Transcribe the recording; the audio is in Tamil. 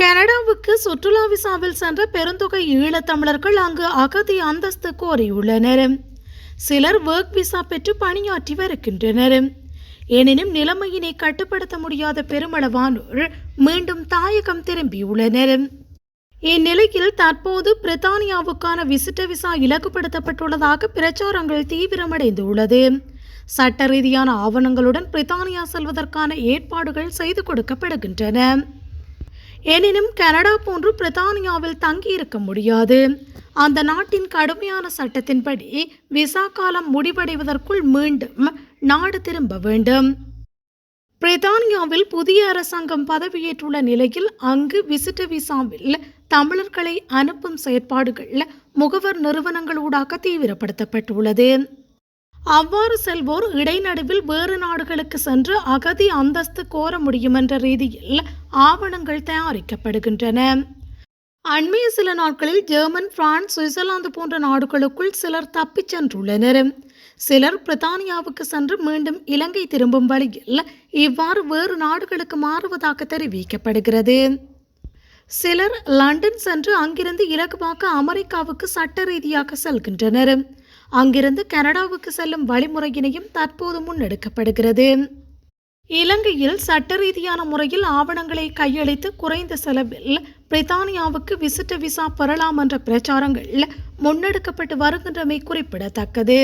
கனடாவுக்கு சுற்றுலா விசாவில் சென்ற பெருந்தொகை ஈழத்தமிழர்கள் அங்கு அகதி அந்தஸ்து கோரியுள்ளனர். சிலர் ஒர்க் விசா பெற்று பணியாற்றி வருகின்றனர். எனினும் நிலைமையினை கட்டுப்படுத்த முடியாத பெருமளவானோர் மீண்டும் தாயகம் திரும்பியுள்ளனர். இந்நிலையில் தற்போது பிரித்தானியாவுக்கான விசிட்ட விசா இலக்குப்படுத்தப்பட்டுள்ளதாக பிரச்சாரங்கள் தீவிரமடைந்துள்ளது. சட்ட ரீதியான ஆவணங்களுடன் பிரித்தானியா செல்வதற்கான ஏற்பாடுகள் செய்து கொடுக்கப்படுகின்றன. எனினும் கனடா போன்று பிரித்தானியாவில் தங்கியிருக்க முடியாது. அந்த நாட்டின் கடுமையான சட்டத்தின்படி விசா காலம் முடிவடைவதற்குள் மீண்டும் நாடு திரும்ப வேண்டும். பிரித்தானியாவில் புதிய அரசாங்கம் பதவியேற்றுள்ள நிலையில் அங்கு விசிட்ட விசாவில் தமிழர்களை அனுப்பும் செயற்பாடுகள் முகவர் நிறுவனங்களூடாக தீவிரப்படுத்தப்பட்டுள்ளது. அவ்வாறு செல்வோர் இடைநடுவில் வேறு நாடுகளுக்கு சென்று அகதி அந்தஸ்து கோர முடியும் என்ற ரீதியில் ஆவணங்கள் தயாரிக்கப்படுகின்றன. அண்மைய சில நாட்களில் ஜெர்மன் பிரான்ஸ் சுவிட்சர்லாந்து போன்ற நாடுகளுக்குள் சிலர் தப்பிச் சென்றுள்ளனர். சிலர் பிரித்தானியாவுக்கு சென்று மீண்டும் இலங்கை திரும்பும் வழியில் இவ்வாறு வேறு நாடுகளுக்கு மாறுவதாக தெரிவிக்கப்படுகிறது. சிலர் லண்டன் சென்று அங்கிருந்து இலகுவாக அமெரிக்காவுக்கு சட்ட ரீதியாக செல்கின்றனர். அங்கிருந்து கனடாவுக்கு செல்லும் வழிமுறையினையும் தற்போது முன்னெடுக்கப்படுகிறது. இலங்கையில் சட்ட ரீதியான முறையில் ஆவணங்களை கையளித்து குறைந்த செலவில் பிரித்தானியாவுக்கு விசிட்ட விசா பெறலாம் என்ற பிரச்சாரங்கள் முன்னெடுக்கப்பட்டு வருகின்றமை குறிப்பிடத்தக்கது.